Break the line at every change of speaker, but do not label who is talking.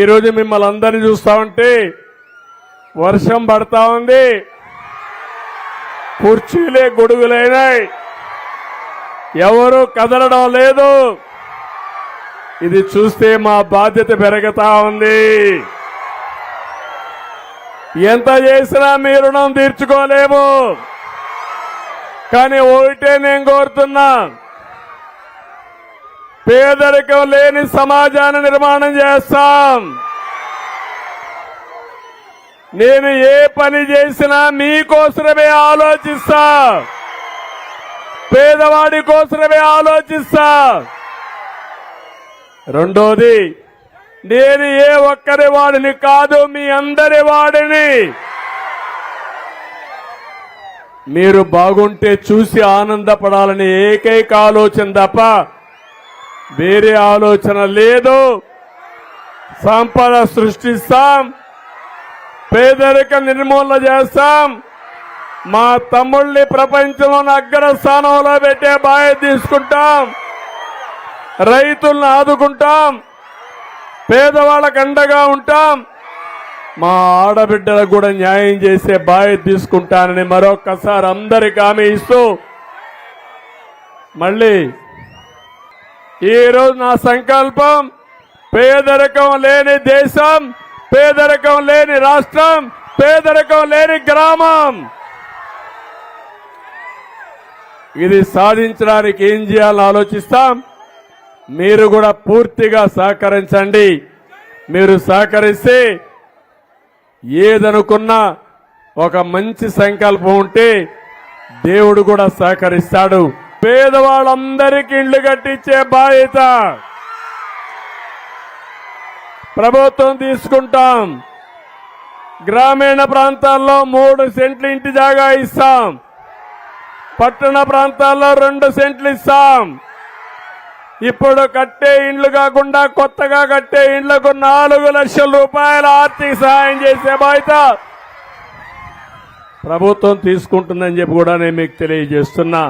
ఈరోజు మిమ్మల్ని అందరినీ చూస్తా ఉంటే వర్షం పడతా ఉంది. కుర్చీలే గొడుగులైనాయి. ఎవరు కదలడం లేదు. ఇది చూస్తే మా బాధ్యత పెరుగుతా ఉంది. ఎంత చేసినా మీ రుణం తీర్చుకోలేము. కానీ ఒకటే నేను కోరుతున్నా. పేదరికం లేని సమాజాన్ని నిర్మాణం చేస్తాం. నేను ఏ పని చేసినా మీకోసమే ఆలోచిస్తా. పేదవాడి కోసమే ఆలోచిస్తా. రెండోది నేను ఏ ఒక్కరి వాడిని కాదు మీ అందరి వాడిని. మీరు బాగుంటే చూసి ఆనందపడాలని ఏకైక ఆలోచన తప్ప వేరే ఆలోచన లేదు. సంపద సృష్టిస్తాం. పేదరిక నిర్మూలన చేస్తాం. మా తమ్ముళ్ళని ప్రపంచంలోని అగ్ర స్థానంలో పెట్టే బాధ్యత తీసుకుంటాం. రైతులను ఆదుకుంటాం. పేదవాళ్ళకు అండగా ఉంటాం. మా ఆడబిడ్డలకు కూడా న్యాయం చేసే బాధ్యత తీసుకుంటానని మరొక్కసారి అందరికి హామీ ఇస్తూ మళ్ళీ ఈరోజు నా సంకల్పం పేదరికం లేని దేశం పేదరికం లేని రాష్ట్రం పేదరికం లేని గ్రామం. ఇది సాధించడానికి ఏం చేయాలని ఆలోచిస్తాం? మీరు కూడా పూర్తిగా సహకరించండి. మీరు సహకరిస్తే ఏదనుకున్నా ఒక మంచి సంకల్పం ఉంటే దేవుడు కూడా సహకరిస్తాడు. పేదవాళ్ళందరికీ ఇండ్లు కట్టించే బాధ్యత. ప్రభుత్వం తీసుకుంటాం. గ్రామీణ ప్రాంతాల్లో మూడు సెంట్లు ఇంటి జాగా ఇస్తాం. పట్టణ ప్రాంతాల్లో రెండు సెంట్లు ఇస్తాం. ఇప్పుడు కట్టే ఇండ్లు కాకుండా కొత్తగా కట్టే ఇండ్లకు నాలుగు లక్షల రూపాయల ఆర్థిక సహాయం చేసే బాధ్యత ప్రభుత్వం తీసుకుంటుందని చెప్పి కూడా నేను మీకు తెలియజేస్తున్నా.